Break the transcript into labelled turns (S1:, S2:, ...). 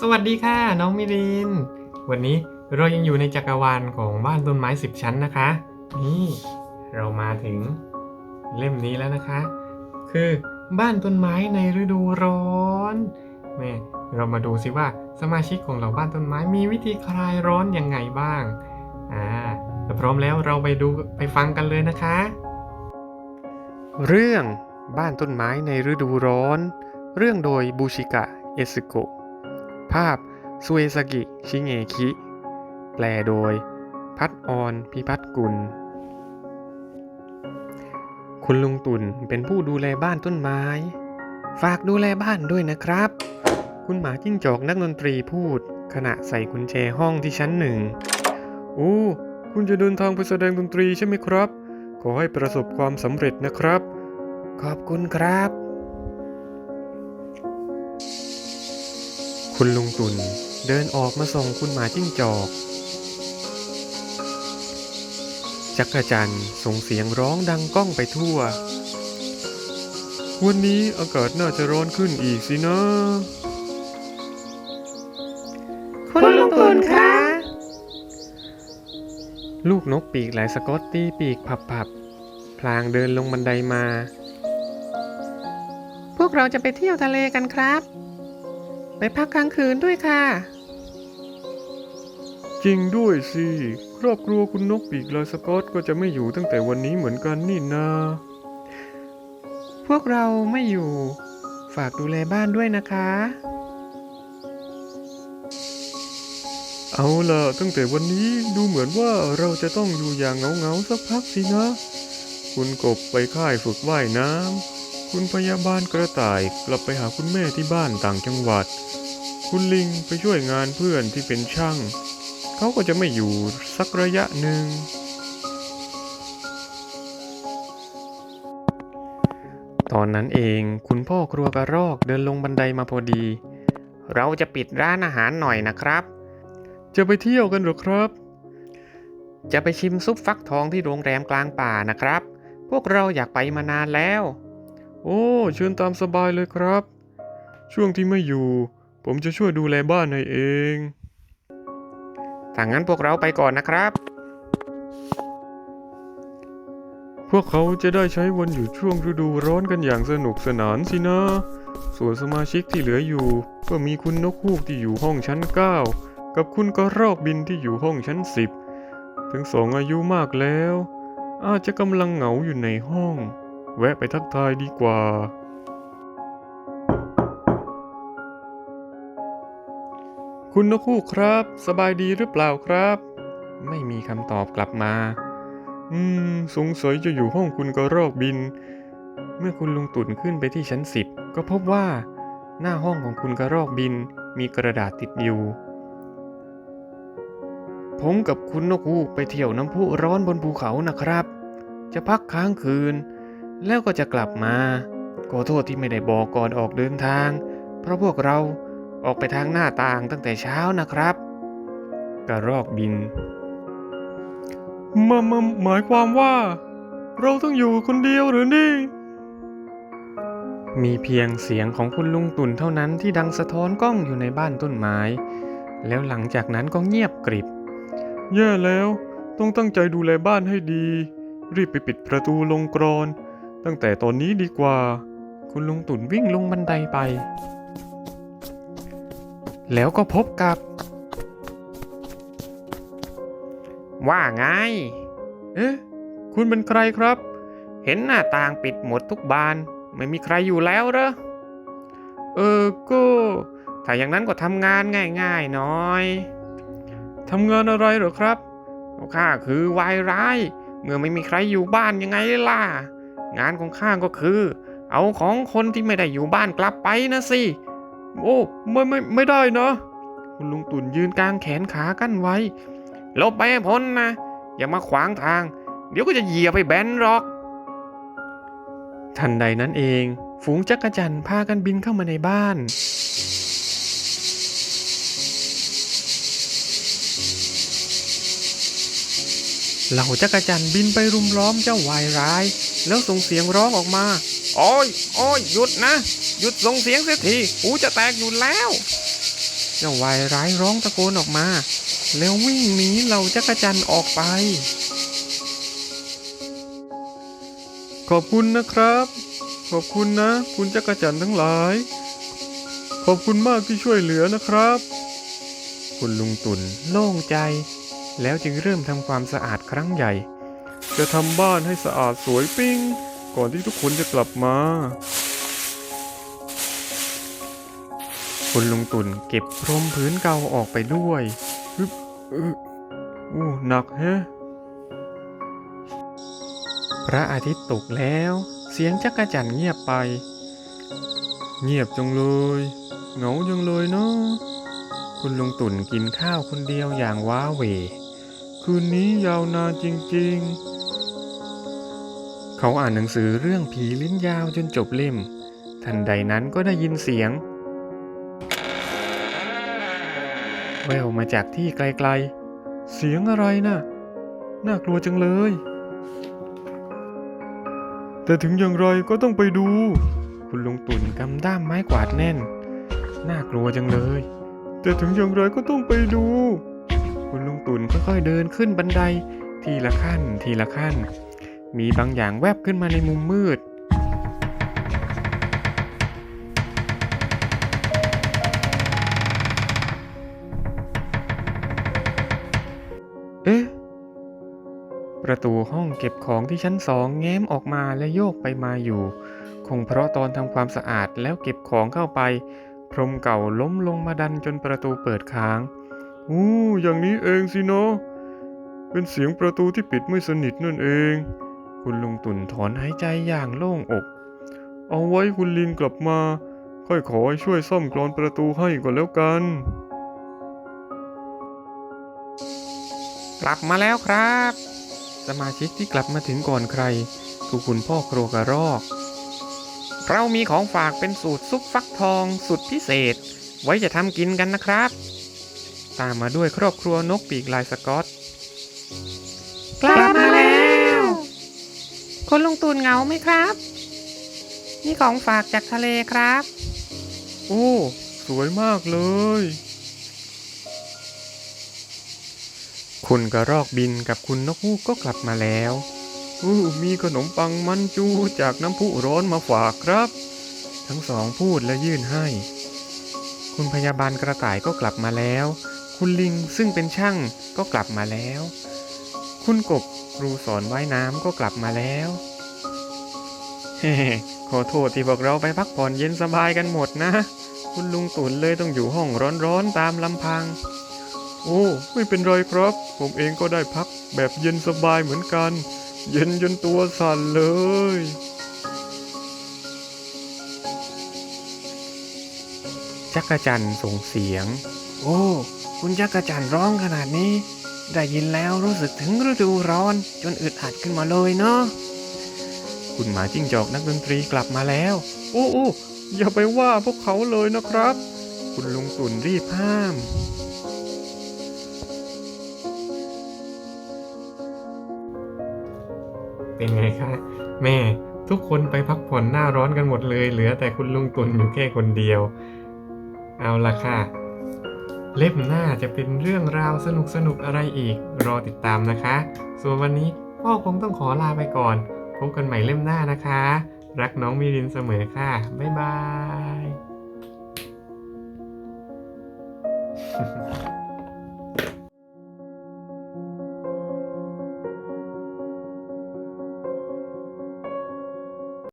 S1: สวัสดีค่ะ น้องมิลิน วันนี้เรายังอยู่ในจักรวาลของบ้านต้นไม้สิบชั้นนะคะ นี่ เรามาถึงเล่มนี้แล้วนะคะ คือบ้านต้นไม้ในฤดูร้อนแม่เรามาดูสิว่าสมาชิกของเราบ้านต้นไม้มีวิธีคลายร้อนยังไงบ้างอ่าถ้าพร้อมแล้วเราไปดูไปฟังกันเลยนะคะ เรื่องบ้านต้นไม้ในฤดูร้อน เรื่องโดยบูชิกะเอสโกะ ภาพซุเอซากิ ชิเงคิ แปลโดย พัดออนพิพัฒกุล คุณลุงตุ่นเป็นผู้ดูแลบ้านต้นไม้ ฝากดูแลบ้านด้วยนะครับ คุณหมาจิ้งจอกนักดนตรีพูด ขณะใส่กุญแจห้องที่ชั้นหนึ่งโอ้คุณจะเดินทางไปแสดงดนตรีใช่ไหมครับ ขอให้ประสบความสำเร็จนะครับ ขอบคุณครับ คุณลุงตุนเดินออกมาส่งคุณหมาจิ้งจอก จักรจันทร์ส่งเสียงร้องดังก้องไปทั่ว วันนี้อากาศน่าจะร้อนขึ้นอีกสินะ
S2: คุณลุงตุ่นคะ
S1: ลูกนกปีกหลายสกอตตีปีกผับๆ พลางเดินลงบันไดมา
S2: พวกเราจะไปเที่ยวทะเลกันครับ ไปพักกลางคืนด้วยค่ะ
S1: จริงด้วยสิ ครอบครัวคุณนกปีกลายสกอตก็จะไม่อยู่ตั้งแต่วันนี้เหมือนกันนี่นา
S2: พวกเราไม่อยู่ ฝากดูแลบ้านด้วยนะคะ
S1: เอาล่ะ ตั้งแต่วันนี้ดูเหมือนว่าเราจะต้องอยู่อย่างเหงาๆสักพักสินะ คุณกบไปค่ายฝึกว่ายน้ำ คุณพยาบาลกระต่ายกลับไปหาคุณแม่ที่บ้านต่างจังหวัด คุณลิงไปช่วยงานเพื่อนที่เป็นช่าง เขาก็จะไม่อยู่สักระยะหนึ่ง ตอนนั้นเองคุณพ่อครัวกระรอกเดินลงบันไดมาพอดี เราจะปิดร้านอาหารหน่อยนะครับ จะไปเที่ยวกันหรอครับ จะไปชิมซุปฟักทองที่โรงแรมกลางป่านะครับ พวกเราอยากไปมานานแล้ว โอ้เชิญตามสบายเลยครับ ช่วงที่ไม่อยู่ ผมจะช่วยดูแลบ้านให้เองถ้างั้นพวกเราไปก่อนนะครับ พวกเขาจะได้ใช้วันหยุดช่วงฤดูร้อนกันอย่างสนุกสนานสินะ ส่วนสมาชิกที่เหลืออยู่ ก็มีคุณนกฮูกที่อยู่ห้องชั้น 9 กับคุณกระรอกบินที่อยู่ห้องชั้น 10ทั้งสองอายุมากแล้ว อาจจะกำลังเหงาอยู่ในห้อง แวะไปทักทายดีกว่า คุณนกฮูกครับ สบายดีหรือเปล่าครับ ไม่มีคำตอบกลับมา อืม สงสัยจะอยู่ห้องคุณกระรอกบิน เมื่อคุณลุงตุ่นขึ้นไปที่ชั้นสิบก็พบว่า หน้าห้องของคุณกระรอกบินมีกระดาษติดอยู่ ผมกับคุณนกฮูกไปเที่ยวน้ำพุร้อนบนภูเขานะครับ จะพักค้างคืน แล้วก็จะกลับมา ขอโทษที่ไม่ได้บอกก่อนออกเดินทาง เพราะพวกเราออกไปทางหน้าต่างตั้งแต่เช้านะครับ กระรอกบินมามาหมายความว่า เราต้องอยู่คนเดียวหรือนี่ มีเพียงเสียงของคุณลุงตุ่นเท่านั้นที่ดังสะท้อนกล้องอยู่ในบ้านต้นไม้ แล้วหลังจากนั้นก็เงียบกริบ แย่แล้ว ต้องตั้งใจดูแลบ้านให้ดี รีบไปปิดประตูลงกรอน ตั้งแต่ตอนนี้ดีกว่า คุณลุงตุ่นวิ่งลงบันไดไป แล้วก็พบกับ ว่าไง เอ๊ะ คุณเป็นใครครับ เห็นหน้าต่างปิดหมดทุกบาน ไม่มีใครอยู่แล้วเหรอ เออ ก็ ถ้าอย่างนั้นก็ทำงานง่ายๆหน่อยทำงานอะไรเหรอครับข้าคือวายร้าย เมื่อไม่มีใครอยู่บ้านยังไงล่ะ งานของข้าก็คือ เอาของคนที่ไม่ได้อยู่บ้านกลับไปนะสิ โอ้ไม่ไม่ไม่ได้นะ คุณลุงตุ่นยืนกลางแขนขากั้นไว้ลบไปให้พ้นนะ อย่ามาขวางทาง เดี๋ยวก็จะเหยียบไปแบนหรอก ทันใดนั้นเอง ฝูงจักรจันทร์พากันบินเข้ามาในบ้าน เหล่าจักรจันทร์บินไปรุมล้อมเจ้าวายร้าย แล้วส่งเสียงร้องออกมา โอ้ย โอ้ย หยุดนะ หยุดส่งเสียงเสียทีหูจะแตกอยู่แล้วมเจ้าวายร้ายร้องตะโกนออกมา แล้ววิ่งหนีเหล่าจักรจันทร์ออกไป ขอบคุณนะครับ ขอบคุณนะ คุณจักรจันทร์ทั้งหลาย ขอบคุณมากที่ช่วยเหลือนะครับ คุณลุงตุ่นโล่งใจ แล้วจึงเริ่มทำความสะอาดครั้งใหญ่ จะทำบ้านให้สะอาดสวยปิ้ง ก่อนที่ทุกคนจะกลับมาคุณลุงตุ่นเก็บพรมพื้นเก่าออกไปด้วยฮึบอึอู้หนักแฮะ พระอาทิตย์ตกแล้ว เสียงจักรจันทร์เงียบไป เงียบจังเลยเหงาจังเลยเนาะคุณลุงตุ่นกินข้าวคนเดียวอย่างว้าเหว คืนนี้ยาวนานจริงๆ เขาอ่านหนังสือเรื่องผีลิ้นยาวจนจบเล่ม ทันใดนั้นก็ได้ยินเสียง แววมาจากที่ไกลๆ เสียงอะไรน่ะ น่ากลัวจังเลย แต่ถึงอย่างไรก็ต้องไปดู คุณลุงตุ่นกำด้ามไม้กวาดแน่น น่ากลัวจังเลย แต่ถึงอย่างไรก็ต้องไปดู คุณลุงตุ่นค่อยๆเดินขึ้นบันได ทีละขั้น ทีละขั้น มีบางอย่างแวบขึ้นมาในมุมมืด เอ๊ะ ประตูห้องเก็บของที่ชั้นสองแง้มออกมาและโยกไปมาอยู่ คงเพราะตอนทำความสะอาดแล้วเก็บของเข้าไป พรมเก่าล้มลงมาดันจนประตูเปิดค้าง อู้อย่างนี้เองสินะเป็นเสียงประตูที่ปิดไม่สนิทนั่นเอง คุณลุงตุ่นถอนหายใจอย่างโล่งอก เอาไว้คุณลิงกลับมา ค่อยขอให้ช่วยซ่อมกรอนประตูให้ก่อนแล้วกัน กลับมาแล้วครับ สมาชิกที่กลับมาถึงก่อนใคร คือคุณพ่อโครกระรอก เรามีของฝากเป็นสูตรซุปฟักทองสุดพิเศษ ไว้จะทำกินกันนะครับ ตามมาด้วยครอบครัวนกปีกลายสกอต
S2: กลับมาแล้ว คนลุงตูนเหงาไหมครับ นี่ของฝากจากทะเลครับ
S1: โอ้ สวยมากเลย คุณกระรอกบินกับคุณนกฮูกก็กลับมาแล้วอู้มีขนมปังมันจูจากน้ำพุร้อนมาฝากครับ ทั้งสองพูดและยื่นให้ คุณพยาบาลกระต่ายก็กลับมาแล้ว คุณลิงซึ่งเป็นช่างก็กลับมาแล้ว คุณกบครูสอนว่ายน้ำก็กลับมาแล้วเฮ้ขอโทษที่พวกเราไปพักผ่อนเย็นสบายกันหมดนะ คุณลุงตุ่นเลยต้องอยู่ห้องร้อนๆตามลำพัง โอ้ไม่เป็นไรครับ ผมเองก็ได้พักแบบเย็นสบายเหมือนกัน เย็นจนตัวสั่นเลยจักรจันทร์ส่งเสียง โอ้ คุณจักรจันทร์ร้องขนาดนี้ ได้ยินแล้วรู้สึกถึงฤดูร้อนจนอึดอัดขึ้นมาเลยเนาะคุณหมาจิ้งจอกนักดนตรีกลับมาแล้ว โอ้โอ้อย่าไปว่าพวกเขาเลยนะครับ คุณลุงตุ่นรีบห้ามเป็นไงคะแม่ทุกคนไปพักผ่อนหน้าร้อนกันหมดเลย เหลือแต่คุณลุงตุนอยู่แค่คนเดียว เอาละค่ะ เล่มหน้าจะเป็นเรื่องราวสนุกสนุกๆอะไรอีก รอติดตามนะคะ ส่วนวันนี้พ่อคงต้องขอลาไปก่อน พบกันใหม่เล่มหน้านะคะ รักน้องมิรินเสมอค่ะ บ๊ายบาย